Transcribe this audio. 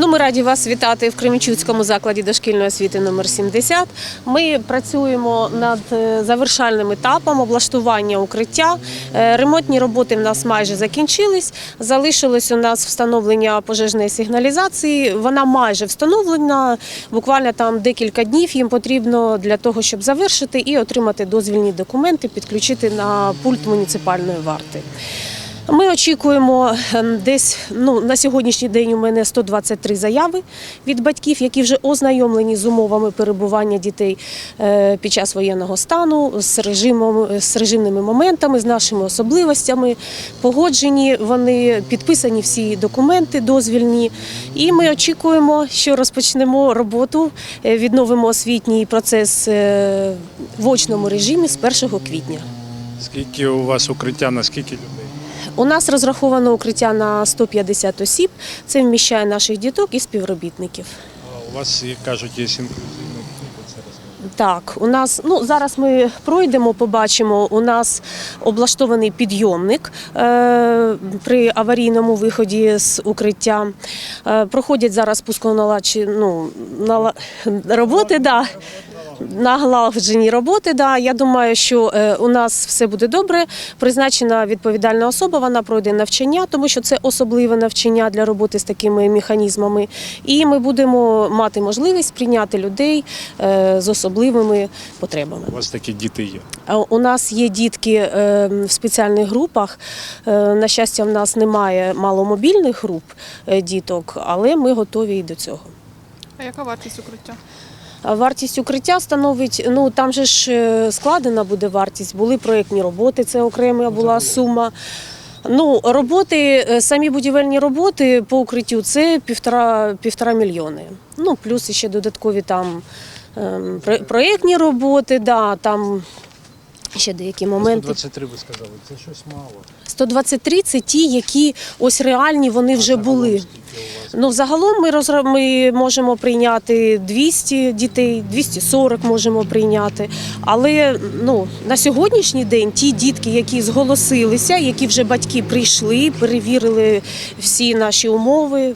Ну, ми раді вас вітати в Кременчуцькому закладі дошкільної освіти номер 70. Ми працюємо над е, завершальним етапом облаштування укриття. Е, Ремонтні роботи в нас майже закінчились. Залишилось у нас встановлення пожежної сигналізації. Вона майже встановлена. Буквально там декілька днів їм потрібно для того, щоб завершити і отримати дозвільні документи, підключити на пульт муніципальної варти. Ми очікуємо ем, десь ну на сьогоднішній день. У мене 123 заяви від батьків, які вже ознайомлені з умовами перебування дітей е, під час воєнного стану, з режимом з режимними моментами, з нашими особливостями. Погоджені вони підписані всі документи дозвільні. І ми очікуємо, що розпочнемо роботу, е, відновимо освітній процес е, в очному режимі з 1 квітня. Скільки у вас укриття, на скільки людей? У нас розраховано укриття на 150 осіб. Це вміщає наших діток і співробітників. А у вас, як кажуть, є розкажіть. Так, у нас ну зараз ми пройдемо, побачимо. У нас облаштований підйомник е, при аварійному виході з укриття. Е, проходять зараз пусконаладчі ну, нала... роботи. Да. Налагоджені роботи, да. Я думаю, що е, у нас все буде добре. Призначена відповідальна особа, вона пройде навчання, тому що це особливе навчання для роботи з такими механізмами. І ми будемо мати можливість прийняти людей е, з особливими потребами. У вас такі діти є. У нас є дітки е, в спеціальних групах. Е, На щастя, в нас немає маломобільних груп е, діток, але ми готові і до цього. А яка вартість укриття? Вартість укриття становить, ну там же ж е, складена буде вартість, були проєктні роботи, це окрема була сума. Ну, роботи, е, самі будівельні роботи по укриттю це півтора, півтора мільйони. Ну, плюс ще додаткові там ем, проєктні роботи, да, там ще деякі моменти. 123 ви сказали, це щось мало. 123 – це ті, які ось реальні вони вже були. Ну, загалом ми розра... ми можемо прийняти 200 дітей, 240 можемо прийняти. Але ну, на сьогоднішній день ті дітки, які зголосилися, які вже батьки прийшли, перевірили всі наші умови,